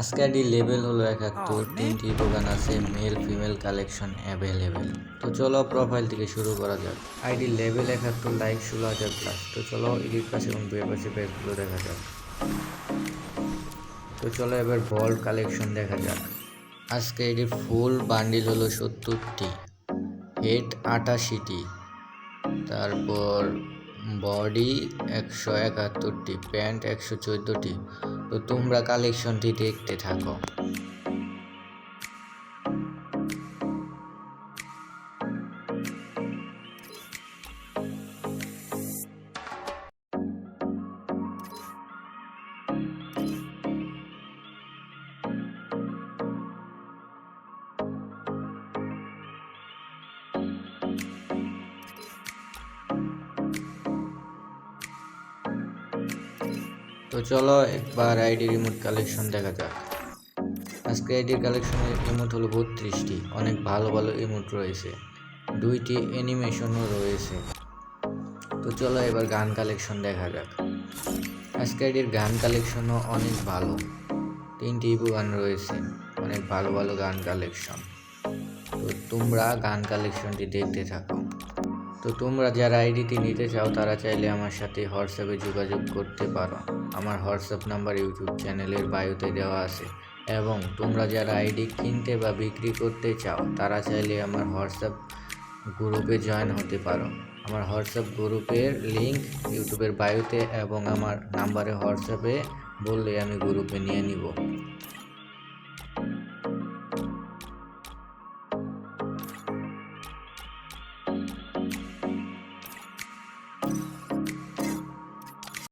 আজকের লেভেল হলো একাত্তর তিনটি দোকান আছে মেল ফিমেল কালেকশন অ্যাভেলেবেল তো চলো প্রোফাইল থেকে শুরু করা যাক। আইডি লেভেল একাত্তর লাইক ষোলো হাজার প্লাস তো চলো এডিট পাশে এবং দুই পাশে পেজগুলো দেখা যাক। তো চলো এবার বল কালেকশন দেখা যাক। আজকে এটির ফুল বান্ডিল হলো সত্তরটি হেড আটাশিটি তারপর বডি একশো একাত্তরটি প্যান্ট একশো চোদ্দোটি তো তোমরা কালেকশনটি দেখতে থাকো। তো চলো একবার আইডি রিমোট কালেকশন দেখা যাক। আজকে আইডির কালেকশনের ইমোট হলো বত্রিশটি। অনেক ভালো ভালো ইমোট রয়েছে। দুইটি অ্যানিমেশনও রয়েছে। তো চলো এবার গান কালেকশন দেখা যাক। আজকে আইডির গান কালেকশনও অনেক ভালো। তিনটি ইবু গান রয়েছে। অনেক ভালো ভালো গান কালেকশন তো তোমরা গান কালেকশনটি দেখতে থাকো। তো তোমরা যারা আইডিটি নিতে চাও, তারা চাইলে আমার সাথে হোয়াটসঅ্যাপে যোগাযোগ করতে পারো। আমার হোয়াটসঅ্যাপ নাম্বার ইউটিউব চ্যানেলের বায়োতে দেওয়া আছে। এবং তোমরা যারা আইডি কিনতে বা বিক্রি করতে চাও, তারা চাইলে আমার হোয়াটসঅ্যাপ গ্রুপে জয়েন হতে পারো। আমার হোয়াটসঅ্যাপ গ্রুপের লিংক ইউটিউবের বায়োতে এবং আমার নাম্বারে হোয়াটসঅ্যাপে বললে আমি গ্রুপে নিয়ে নিব।